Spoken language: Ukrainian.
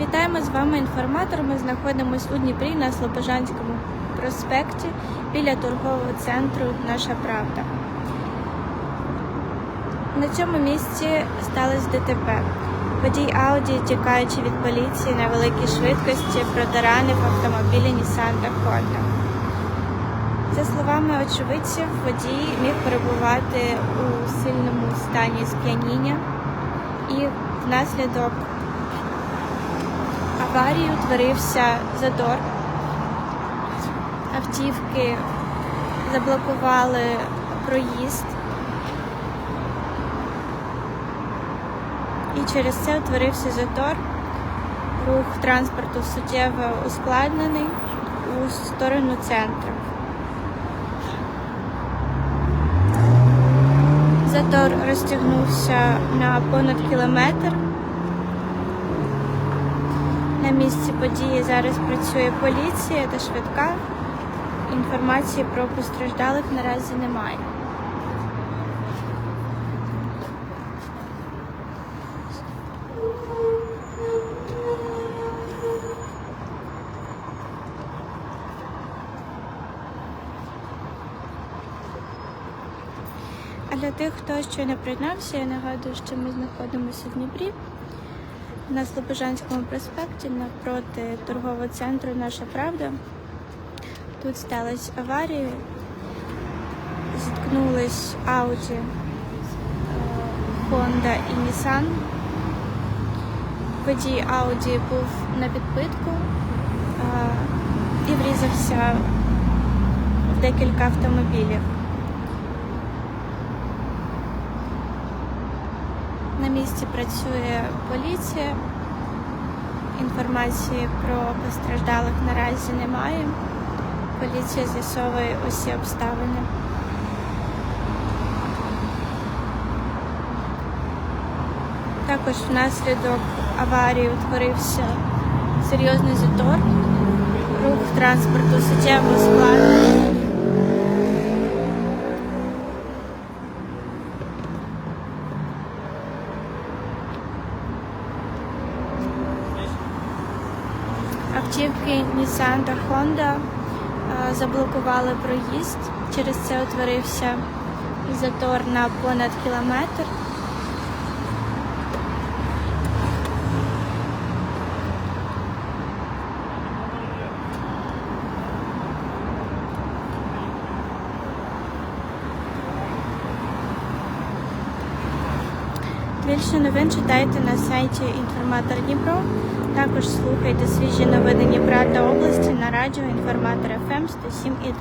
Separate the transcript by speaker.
Speaker 1: Вітаємо з вами інформатор. Ми знаходимося у Дніпрі на Слобожанському проспекті біля торгового центру Наша Правда. На цьому місці сталося ДТП. Водій Ауді, тікаючи від поліції на великій швидкості, протаранив автомобілі Nissan та Honda. За словами очевидців, водій міг перебувати у сильному стані сп'яніння і внаслідок аварії утворився задор. Автівки заблокували проїзд. І через це утворився затор. Рух транспорту суттєво ускладнений у сторону центру. Затор розтягнувся на понад кілометр. На місці події зараз працює поліція та швидка. Інформації про постраждалих наразі немає. А для тих, хто ще не приєднався, я нагадую, що ми знаходимося в Дніпрі на Слобожанському проспекті навпроти торгового центру Наша Правда. Тут сталася аварія, зіткнулись Audi, е, Honda і Nissan. Водій Audi був на підпитку е, і врізався в декілька автомобілів. На місці працює поліція. Інформації про постраждалих наразі немає. Поліція з'ясовує усі обставини. Також внаслідок аварії утворився серйозний затор. Рух транспорту суттєво ускладнений. Автівки Nissan та Honda е, заблокували проїзд. Через це утворився затор на понад кілометр. Більше новин читайте на сайті Інформатор Дніпро. Також слухайте свіжі новини Дніпра та області на радіо Інформатор ФМ 107,3.